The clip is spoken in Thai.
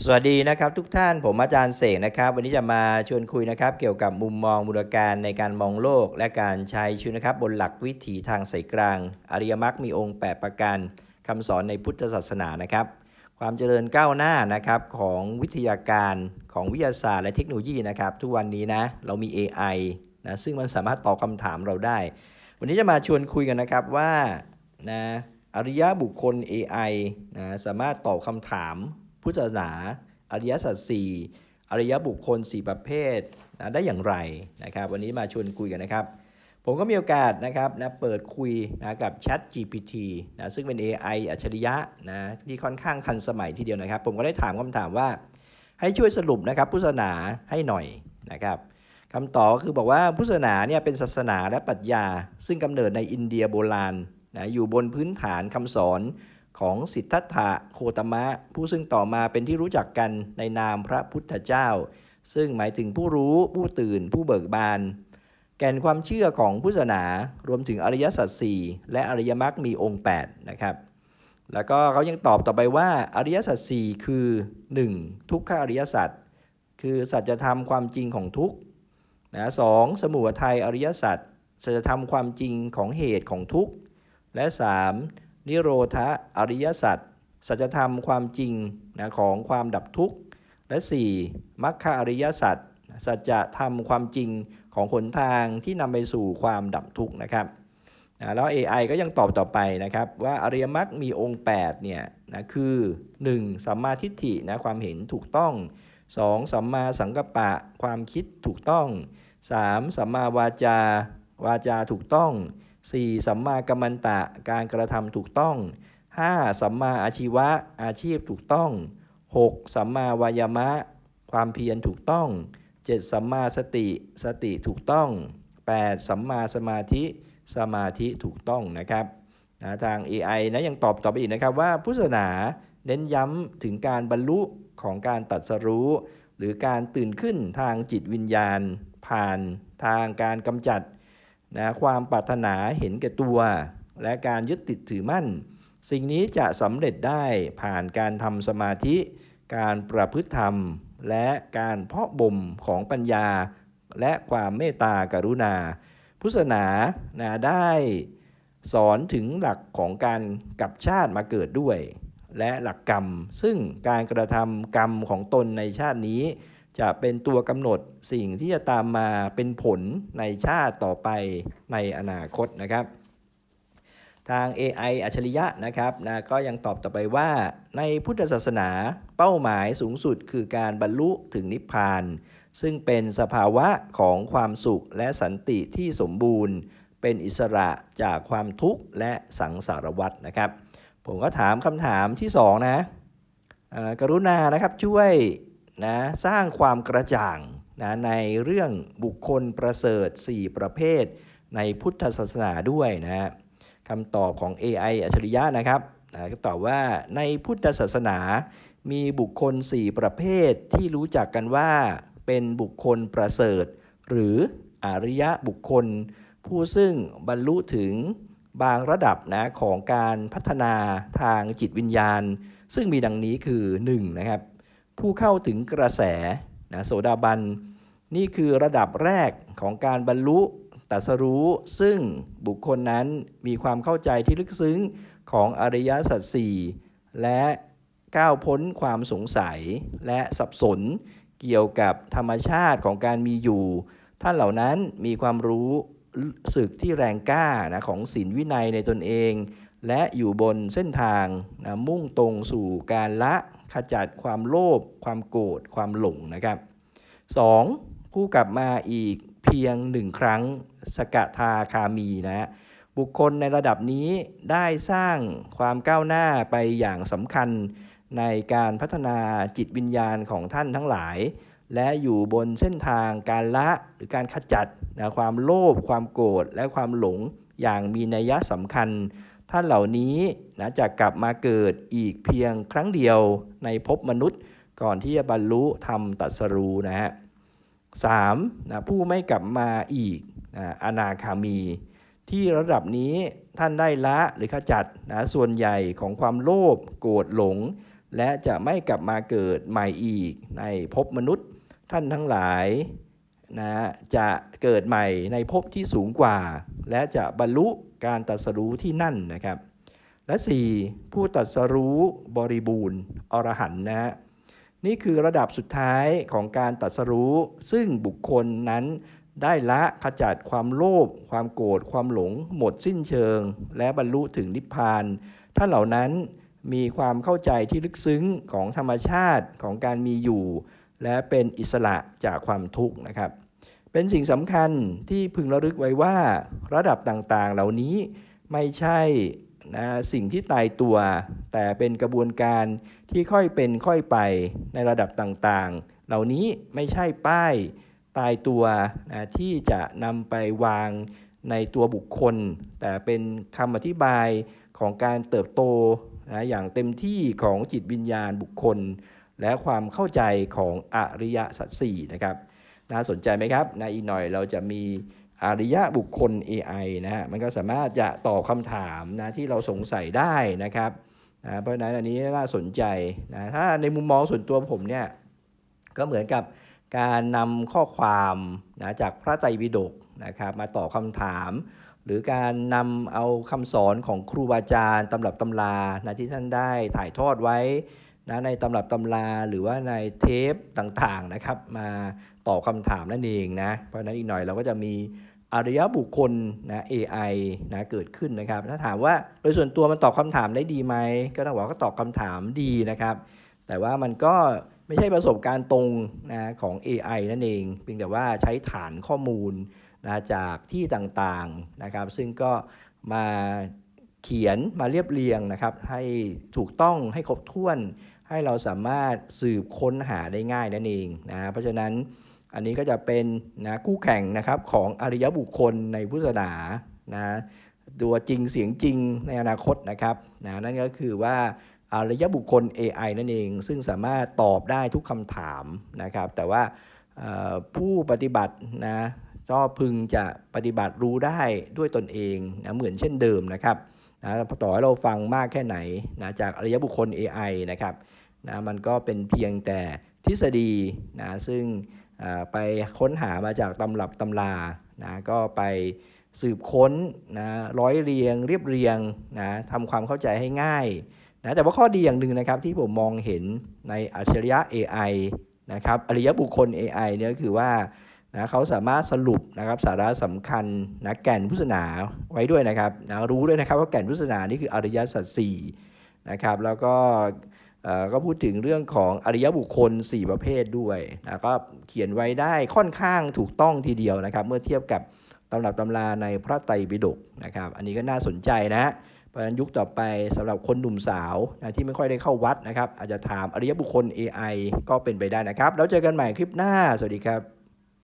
สวัสดีนะครับทุกท่านผมอาจารย์เสกนะครับ วันนี้จะมาชวนคุยนะครับเกี่ยวกับมุมมองมูลการในการมองโลก และการใช้ชีวิตนะครับบนหลักวิถีทางสายกลาง อริยมรรคมีองค์ 8 ประการคำสอนในพุทธศาสนานะครับ ความเจริญก้าวหน้านะครับของวิทยาการของวิทยาศาสตร์และเทคโนโลยีนะครับทุกวันนี้นะเรามี AI นะซึ่งมันสามารถตอบคำถามเราได้ วันนี้จะมาชวนคุยกันนะครับว่านะอริยบุคคล AI นะสามารถตอบคำถาม พุทธศาสนา อริยสัจสี่อริยบุคคล 4 ประเภทนะได้อย่างไรนะครับ วันนี้มาชวนคุยกันนะครับ ผมก็มีโอกาสนะครับนะเปิดคุยนะกับ Chat GPT นะซึ่งเป็น AI อัจฉริยะนะที่ค่อนข้างทันสมัยทีเดียวนะครับ ผมก็ได้ถามคำถามว่า ให้ช่วยสรุปนะครับพุทธศาสนาให้หน่อยนะครับคำตอบก็คือบอกว่าพุทธศาสนาเนี่ยเป็นศาสนาและปรัชญา ซึ่งกำเนิดในอินเดียโบราณนะอยู่บนพื้นฐานคำสอน ของสิทธัตถะโคตมะ ผู้ซึ่งต่อมาเป็นที่รู้จักกันในนามพระพุทธเจ้า ซึ่งหมายถึงผู้รู้ผู้ตื่นผู้เบิกบาน แก่นความเชื่อของพุทธศาสนารวมถึงอริยสัจสี่และอริยมรรคมีองค์ 8 นะครับ แล้วก็เขายังตอบต่อไปว่าอริยสัจสี่คือ 1. ทุกขอริยสัจคือสัจธรรมความจริงของทุกข์นะสองสมุทัยอริยสัจสัจธรรมความจริงของเหตุของทุกข์และ 3. นิโรธะอริยสัจสัจธรรมความจริงนะของความดับทุกข์ และ 4. มรรคอริยสัจสัจธรรมความจริงของหนทางที่นำไปสู่ความดับทุกข์นะครับนะแล้ว AI ก็ยังตอบต่อไปนะครับ ว่าอริยมรรคมีองค์8เนี่ยนะคือ 1. สัมมาทิฏฐินะความเห็นถูกต้อง 2. สัมมาสังกัปปะความคิดถูกต้อง 3. สัมมาวาจาวาจาถูกต้อง 4. สัมมากัมมันตะ การกระทำถูกต้อง 5. สัมมาอาชีวะ อาชีพถูกต้อง 6. สัมมาวายามะ ความเพียรถูกต้อง 7. สัมมาสติ สติถูกต้อง 8. สัมมาสมาธิ สมาธิถูกต้องนะครับนะทาง AI นะยังตอบต่อไปอีกนะครับว่าพุทธศาสนาเน้นย้ำถึงการบรรลุของการตัดสรู้ หรือการตื่นขึ้นทางจิตวิญญาณ ผ่านทางการกำจัด นะความปรารถนาเห็นแก่ตัว และการยึดติดถือมั่น สิ่งนี้จะสำเร็จได้ผ่านการทำสมาธิ การประพฤติธรรม และการเพาะบ่มของปัญญา และความเมตตากรุณา พุทธศาสนานะได้สอนถึงหลักของการกลับชาติมาเกิดด้วย และหลักกรรม ซึ่งการกระทำกรรมของตนในชาตินี้ จะเป็นตัวกำหนดสิ่งที่จะตามมาเป็นผลในชาติต่อไปในอนาคตนะครับ ทาง AI อัจฉริยะนะครับนะก็ยังตอบต่อไปว่า ในพุทธศาสนาเป้าหมายสูงสุดคือการบรรลุถึงนิพพาน ซึ่งเป็นสภาวะของความสุขและสันติที่สมบูรณ์ เป็นอิสระจากความทุกข์และสังสารวัฏนะครับ ผมก็ถามคำถามที่ 2 นะกรุณานะครับช่วย นะสร้างความกระจ่างนะในเรื่องบุคคลประเสริฐ 4 ประเภท ในพุทธศาสนาด้วยนะฮะคำตอบของ AI อัจฉริยะนะครับนะก็ตอบว่าในพุทธศาสนา มีบุคคล 4 ประเภทที่รู้จักกันว่าเป็นบุคคลประเสริฐ หรืออริยะบุคคล ผู้ซึ่งบรรลุถึงบางระดับนะของการพัฒนาทางจิตวิญญาณ ซึ่งมีดังนี้คือ 1. นะครับ ผู้เข้าถึงกระแสนะโสดาบัน นี่คือระดับแรกของการบรรลุตัสรู้ ซึ่งบุคคลนั้นมีความเข้าใจที่ลึกซึ้งของอริยสัจสี่และก้าวพ้นความสงสัยและสับสนเกี่ยวกับธรรมชาติของการมีอยู่ ท่านเหล่านั้นมีความรู้สึกที่แรงกล้านะของศีลวินัยในตนเอง และอยู่บนเส้นทางนะมุ่งตรงสู่การละขจัดความโลภความโกรธความหลงนะครับ 2. ผู้กลับมาอีกเพียงหนึ่งครั้งสกทาคามีนะฮะบุคคลในระดับนี้ได้สร้างความก้าวหน้าไปอย่างสำคัญในการพัฒนาจิตวิญญาณของท่านทั้งหลาย และอยู่บนเส้นทางการละหรือการขจัดนะความโลภความโกรธและความหลงอย่างมีนัยสำคัญ ท่านเหล่านี้นะจะกลับมาเกิดอีกเพียงครั้งเดียวในภพมนุษย์ ก่อนที่จะบรรลุธรรมตรัสรู้นะฮะ 3. นะผู้ไม่กลับมาอีกนะอนาคามี ที่ระดับนี้ท่านได้ละหรือขจัดนะส่วนใหญ่ของความโลภโกรธหลง และจะไม่กลับมาเกิดใหม่อีกในภพมนุษย์ ท่านทั้งหลาย นะจะเกิดใหม่ในภพที่สูงกว่า และจะบรรลุการตรัสรู้ที่นั่นนะครับ และ 4. ผู้ตรัสรู้บริบูรณ์อรหันต์นะฮะนี่คือระดับสุดท้ายของการตรัสรู้ ซึ่งบุคคลนั้นได้ละขจัดความโลภความโกรธความหลง หมดสิ้นเชิง และบรรลุถึงนิพพานท่านเหล่านั้นมีความเข้าใจที่ลึกซึ้งของธรรมชาติของการมีอยู่ และเป็นอิสระจากความทุกข์นะครับ เป็นสิ่งสำคัญที่พึงระลึกไว้ว่าระดับต่างๆ เหล่านี้ไม่ใช่นะสิ่งที่ตายตัว แต่เป็นกระบวนการที่ค่อยเป็นค่อยไปในระดับต่างๆ เหล่านี้ไม่ใช่ป้ายตายตัวนะที่จะนำไปวางในตัวบุคคล แต่เป็นคำอธิบายของการเติบโตนะอย่างเต็มที่ของจิตวิญญาณบุคคล และความเข้าใจของอริยสัจสี่นะครับ น่าสนใจไหมครับนอีกหน่อยเราจะมีอริยะบุคคล AI นะฮะมันก็สามารถจะตอบคำถามนะที่เราสงสัยได้นะครับนะเพราะฉะนั้นอันนี้น่าสนใจนะถ้าในมุมมองส่วนตัวผมเนี่ยก็เหมือนกับการนำข้อความนะจากพระไตรปิฎกนะครับมาตอบคำถาม หรือการนำเอาคำสอนของครูบาอาจารย์ตำรับตำรานะที่ท่านได้ถ่ายทอดไว้ นะในตำรับตำราหรือว่าในเทปต่างๆนะครับ มาตอบคำถามนั่นเองนะ เพราะนั้นอีกหน่อยเราก็จะมีอารยบุคคลนะ AI นะเกิดขึ้นนะครับ ถ้าถามว่าโดยส่วนตัวมันตอบคำถามได้ดีไหม ก็ต้องบอกว่าก็ตอบคำถามดีนะครับ แต่ว่ามันก็ไม่ใช่ประสบการณ์ตรงนะของ AI นั่นเองเพียงแต่ว่าใช้ฐานข้อมูลนะจากที่ต่างๆนะครับ ซึ่งก็มาเขียนมาเรียบเรียงนะครับ ให้ถูกต้องให้ครบถ้วน ให้เราสามารถสืบค้นหาได้ง่ายนั่นเองนะเพราะฉะนั้นอันนี้ก็จะเป็นนะคู่แข่งนะครับของอริยบุคคลในพุทธศาสนานะตัวจริงเสียงจริงในอนาคตนะครับนะนั่นก็คือว่าอารยบุคคล AI นั่นเอง ซึ่งสามารถตอบได้ทุกคำถามนะครับ แต่ว่าผู้ปฏิบัตินะก็พึงจะปฏิบัติรู้ได้ด้วยตนเองนะเหมือนเช่นเดิมนะครับนะต่อให้เราฟังมากแค่ไหนนะจากอารยบุคคล AI นะครับ นะมันก็เป็นเพียงแต่ทฤษฎีนะซึ่งไปค้นหามาจากตำรับตำรานะก็ไปสืบค้นนะร้อยเรียงเรียบเรียงนะทำความเข้าใจให้ง่ายนะแต่ว่าข้อดีอย่างหนึ่งนะครับที่ผมมองเห็นในอัจฉริยะ AI นะครับอริยบุคคล AI เนี่ยก็คือว่านะเขาสามารถสรุปนะครับสาระสำคัญนะแก่นพุทธศาสนาไว้ด้วยนะครับนะรู้ด้วยนะครับว่าแก่นพุทธศาสนานี่คืออริยสัจสี่นะครับแล้วก็ ก็พูดถึงเรื่องของอริยบุคคล 4 ประเภทด้วยนะก็เขียนไว้ได้ค่อนข้างถูกต้องทีเดียวนะครับ เมื่อเทียบกับตำรับตำราในพระไตรปิฎกนะครับ อันนี้ก็น่าสนใจนะเพราะฉะนั้นยุคต่อไปสำหรับคนหนุ่มสาวนะที่ไม่ค่อยได้เข้าวัดนะครับ อาจจะถามอริยบุคคล AI ก็เป็นไปได้นะครับ แล้วเจอกันใหม่คลิปหน้า สวัสดีครับ